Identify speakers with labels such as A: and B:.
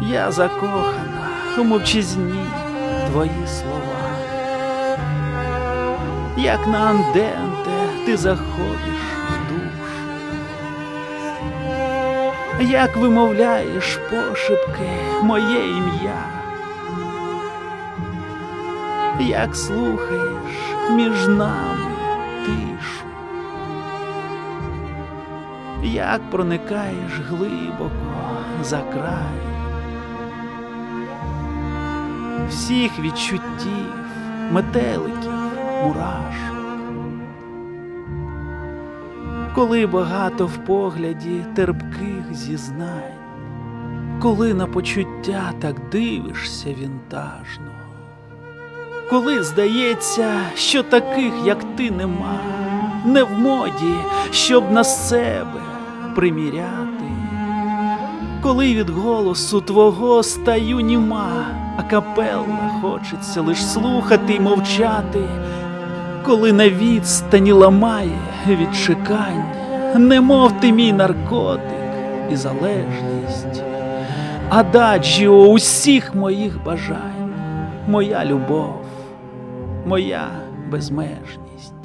A: Я закохана у мовчазні твої слова. Як на анденте ти заходиш в душу, як вимовляєш пошепки моє ім'я, як слухаєш між нами тишу, як проникаєш глибоко за край всіх відчуттів, метеликів, мурашок. Коли багато в погляді терпких зізнань, коли на почуття так дивишся вінтажно, коли здається, що таких, як ти, нема, не в моді, щоб на себе приміряти, коли від голосу твого стаю німа, а капелла хочеться лиш слухати й мовчати, коли на відстані ламає від чекання, немов ти мій наркотик і залежність, ададжіо усіх моїх бажань, моя любов, моя безмежність.